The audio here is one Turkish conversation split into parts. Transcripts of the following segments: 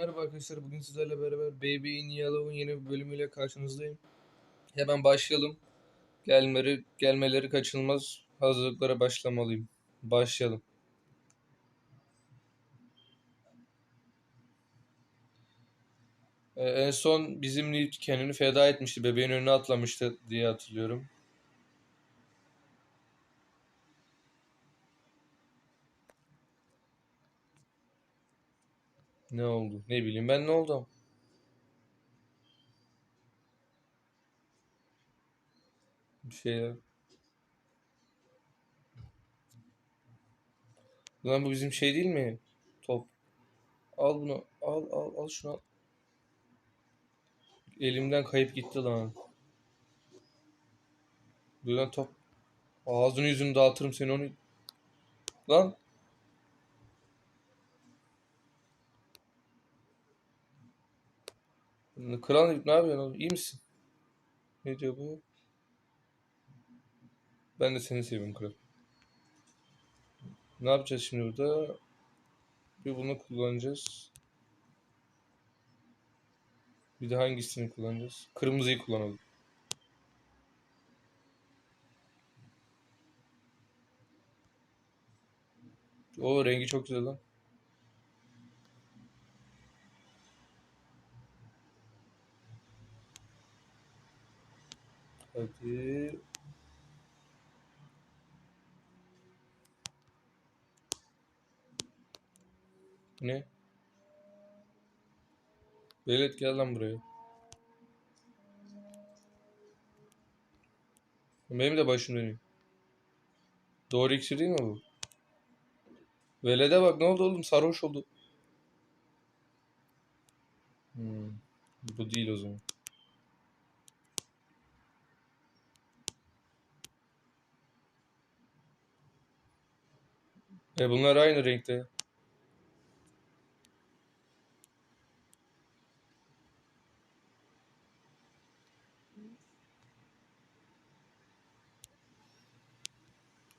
Merhaba arkadaşlar bugün sizlerle beraber Baby in Yellow'un yeni bir bölümüyle karşınızdayım. Hemen başlayalım. Gelmeleri, gelmeleri kaçınılmaz. Hazırlıklara başlamalıyım. Başlayalım. Ee, en son bizim Newt kendini feda etmişti. Bebeğin önüne atlamıştı diye hatırlıyorum. Ne oldu? Ne bileyim ben ne oldu? Bir şey ya. Lan bu bizim şey değil mi? Top. Al bunu. Al al al şunu al. Elimden kayıp gitti lan. Dur lan top. Ağzını yüzünü dağıtırım seni onu. Lan. Kral ne yapıyorsun oğlum? İyi misin? Ne diyor bu? Ben de seni seviyorum kral. Ne yapacağız şimdi burada? Bir bunu kullanacağız. Bir de hangisini kullanacağız? Kırmızıyı kullanalım. O rengi çok güzel lan. Hadi. Ne? Velet gel lan buraya. Benim de başım dönüyor. Doğru iksir değil mi bu? Velede bak ne oldu oğlum sarhoş oldu. Hmm, bu değil o zaman. E bunlar aynı renkte.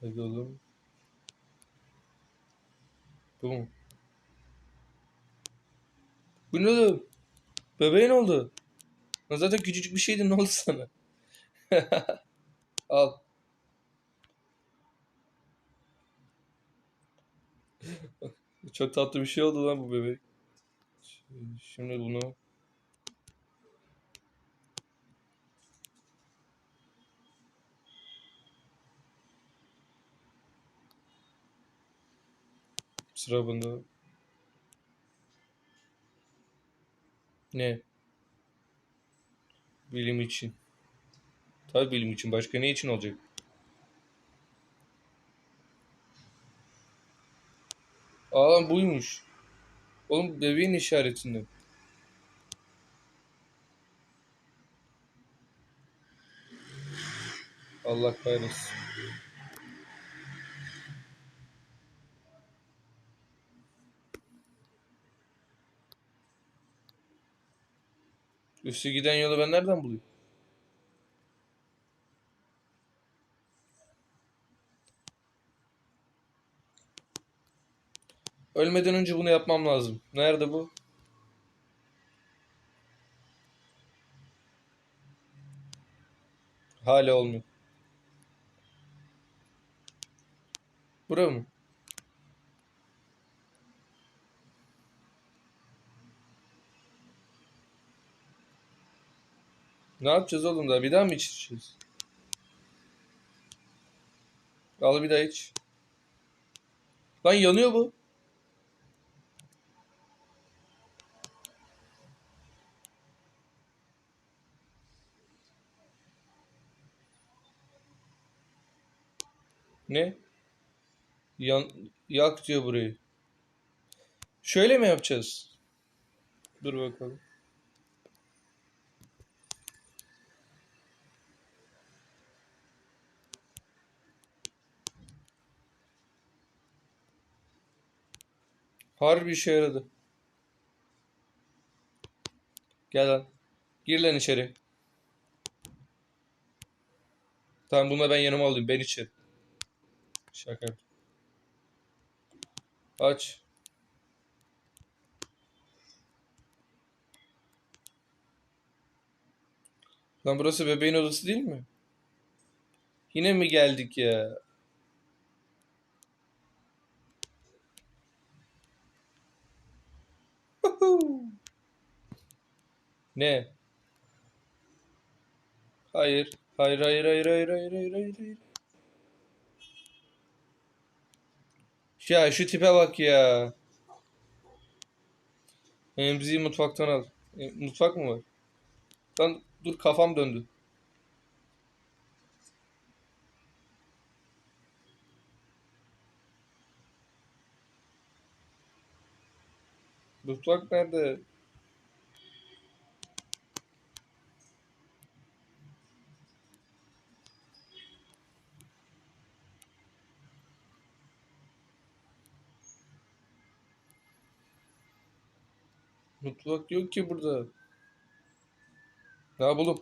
Hadi oğlum. Bu mu? Bu ne oğlum? Bebeğin oldu. Zaten küçücük bir şeydi ne oldu sana? Al. Çok tatlı bir şey oldu lan bu bebek. Şimdi bunu sıra bunda. Ne? Bilim için. Tabii bilim için. Başka ne için olacak? Aa buymuş. Oğlum bebeğin işaretinde. Allah kahretsin. Üstü giden yolu ben nereden bulayım? Ölmeden önce bunu yapmam lazım. Nerede bu? Hala olmuyor. Bura mı? Ne yapacağız oğlum da? Bir daha mı içeceğiz? Al bir daha iç. Lan yanıyor bu. Ne? Yan, yak diyor burayı. Şöyle mi yapacağız? Dur bakalım. Harbi işe yaradı. Gel lan. Gir lan içeri. Tamam bunu ben yanıma alayım. Ben içeri. Şaka. Aç. Lan burası bebeğin odası değil mi? Yine mi geldik ya? ne? Hayır. Hayır hayır hayır hayır hayır hayır hayır. hayır. Ya şu tipe bak ya. Emziği mutfaktan al. E, mutfak mı var? Lan dur kafam döndü. Mutfak nerede? Mutfak yok ki burada. Ne yapalım?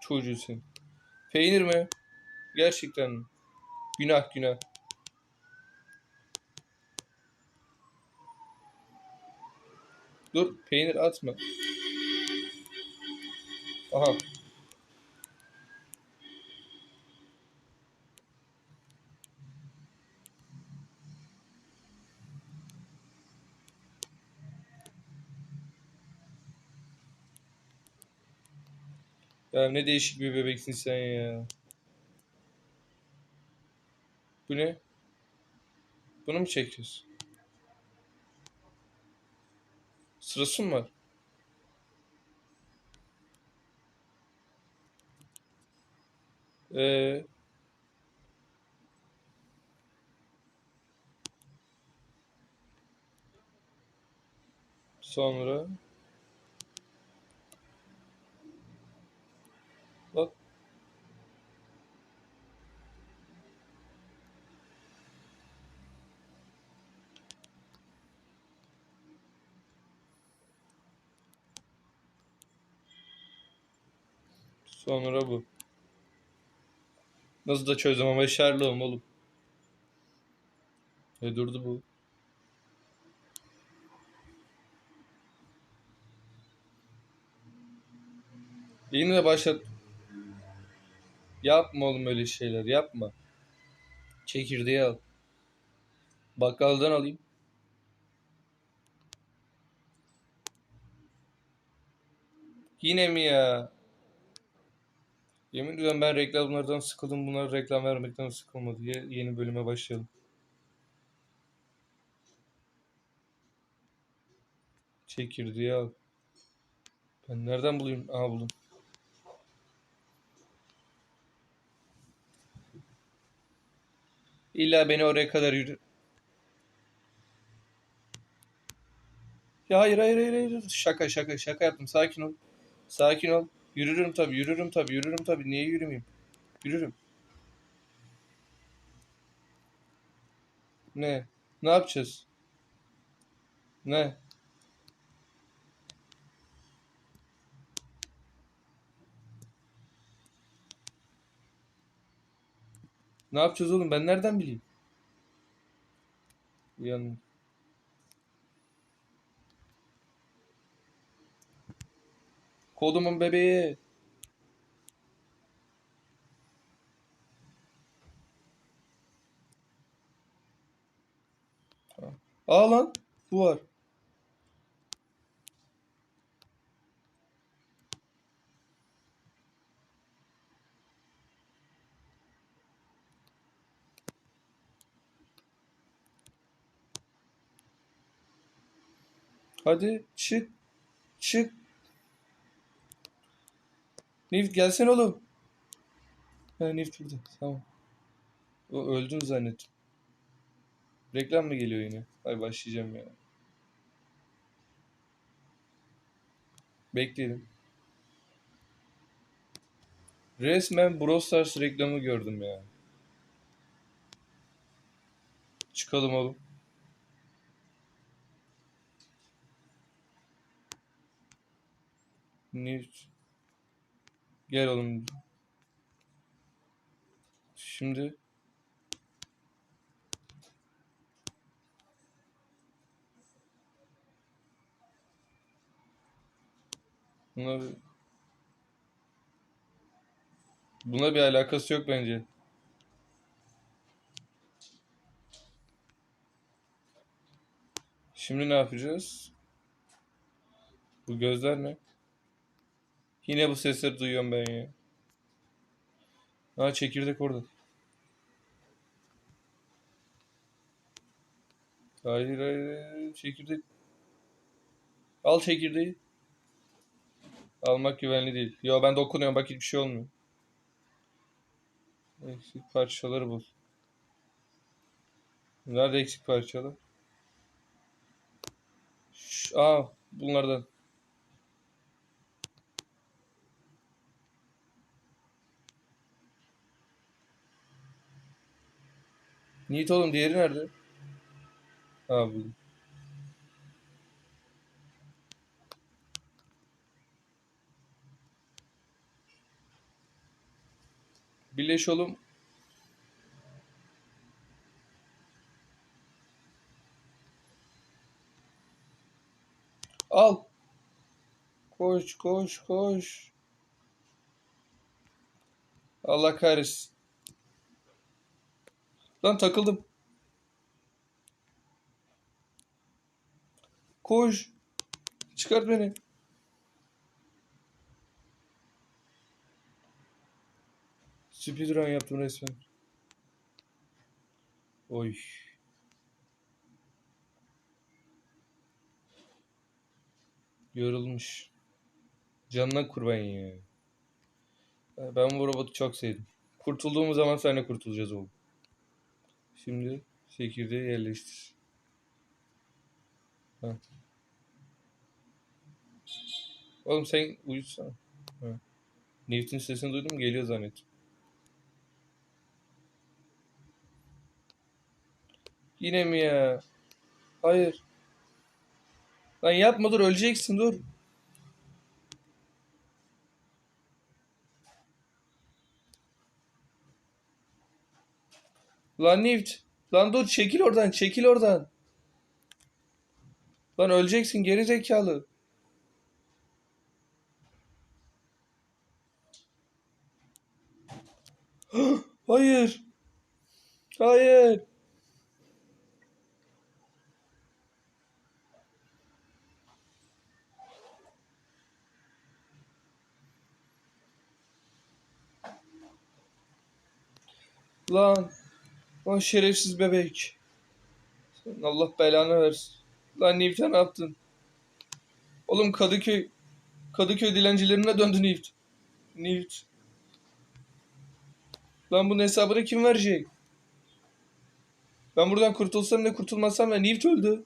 Çocuğu sen. Peynir mi? Gerçekten? Günah günah. Dur peynir atma. Aha. Ya ne değişik bir bebeksin sen ya. Bu ne? Bunu mu çekiyorsun? Sırası mı var? Ee, sonra bak sonra bu. Nasıl da çözdüm ama Sherlock'um oğlum. E durdu bu. Yine de başlat. Yapma oğlum öyle şeyler yapma. Çekirdeği al. Bakkaldan alayım. Yine mi ya? Yemin ediyorum ben reklamlardan sıkıldım. Bunlar reklam vermekten sıkılmadı. Ye- yeni bölüme başlayalım. Çekirdeği al. Ben nereden bulayım? Aha buldum. İlla beni oraya kadar yürü. Ya hayır hayır hayır hayır. Şaka şaka şaka yaptım. Sakin ol. Sakin ol. Yürürüm tabii yürürüm tabii yürürüm tabii. Niye yürümeyeyim? Yürürüm. Ne? Ne yapacağız? Ne? Ne yapacağız oğlum? Ben nereden bileyim? Uyan. Kodumun bebeği. Aa lan. Bu var. Hadi çık. Çık. Nift gelsene oğlum. Ha Nift burada. Tamam. O öldün zannettim. Reklam mı geliyor yine? Ay başlayacağım ya. Bekleyelim. Resmen Brawl Stars reklamı gördüm ya. Çıkalım oğlum. Nift. Gel oğlum. Şimdi bunları Buna bir alakası yok bence. Şimdi ne yapacağız? Bu gözler ne? Yine bu sesleri duyuyorum ben ya. Ha çekirdek orada. Hayır hayır çekirdek. Al çekirdeği. Almak güvenli değil. Yo ben dokunuyorum bak hiçbir şey olmuyor. Eksik parçaları bul. Nerede eksik parçalar? Şş, aa bunlardan. Yiğit oğlum diğeri nerede? Ha buldum. Birleş oğlum. Al. Koş koş koş. Allah kahretsin. Lan takıldım. Koş. Çıkart beni. Speedrun yaptım resmen. Oy. Yorulmuş. Canına kurban ya. Ben bu robotu çok sevdim. Kurtulduğumuz zaman seninle kurtulacağız oğlum. Şimdi çekirdeği yerleştir. Ha. Oğlum sen uyutsana. Ha. Newton sesini duydum geliyor zannettim. Yine mi ya? Hayır. Lan yapma dur öleceksin dur. Lan Newt. Lan dur çekil oradan çekil oradan. Lan öleceksin geri zekalı. Hayır. Hayır. Lan. Lan şerefsiz bebek. Senin Allah belanı versin. Lan Newt'e ne yaptın? Oğlum Kadıköy Kadıköy dilencilerine döndü Newt. Newt. Lan bunun hesabını kim verecek? Ben buradan kurtulsam ne kurtulmasam ne Newt öldü.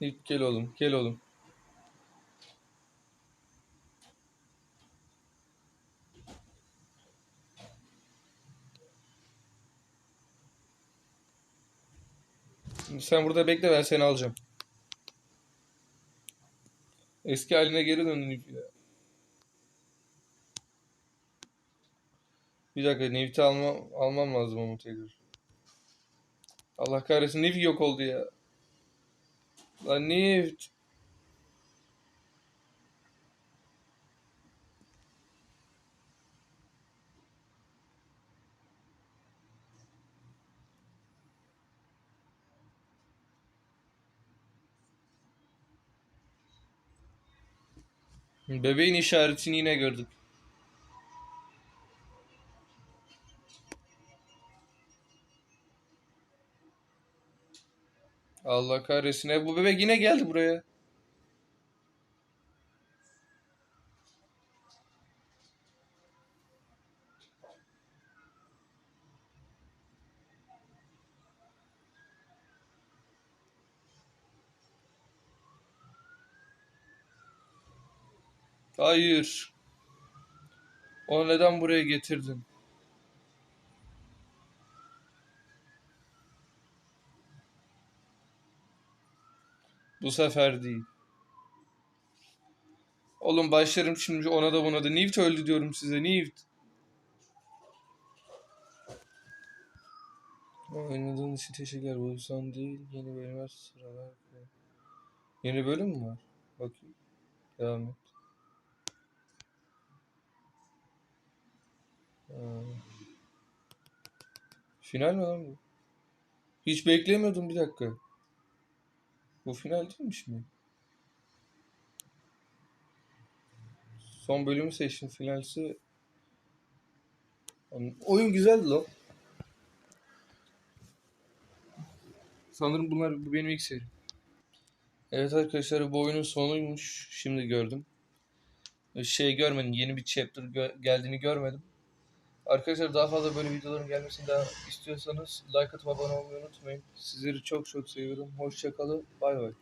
Newt gel oğlum gel oğlum. Şimdi sen burada bekle ben seni alacağım. Eski haline geri döndün. Bir dakika Newt'i alma, almam lazım ama tekrar. Allah kahretsin Newt yok oldu ya. Lan Newt. Bebeğin işaretini yine gördük. Allah kahretsin. E, bu bebek yine geldi buraya. Hayır. Onu neden buraya getirdin? Bu sefer değil. Oğlum başlarım şimdi ona da buna da. Newt öldü diyorum size. Newt. Oynadığın için teşekkürler. Bu son değil. Yeni bölümler sıralar. Yeni bölüm mü var? Bakayım. Devam et. Aa. Final mi lan bu? Hiç beklemiyordum bir dakika. Bu final değilmiş mi? Son bölümü seçtim. Finalsi Oyun güzeldi lan. Sanırım bunlar bu benim ilk serim. Evet arkadaşlar bu oyunun sonuymuş. Şimdi gördüm. Şey görmedim. Yeni bir chapter gö- geldiğini görmedim. Arkadaşlar daha fazla böyle videoların gelmesini daha istiyorsanız like atıp abone olmayı unutmayın. Sizleri çok çok seviyorum. Hoşçakalın. Bay bay.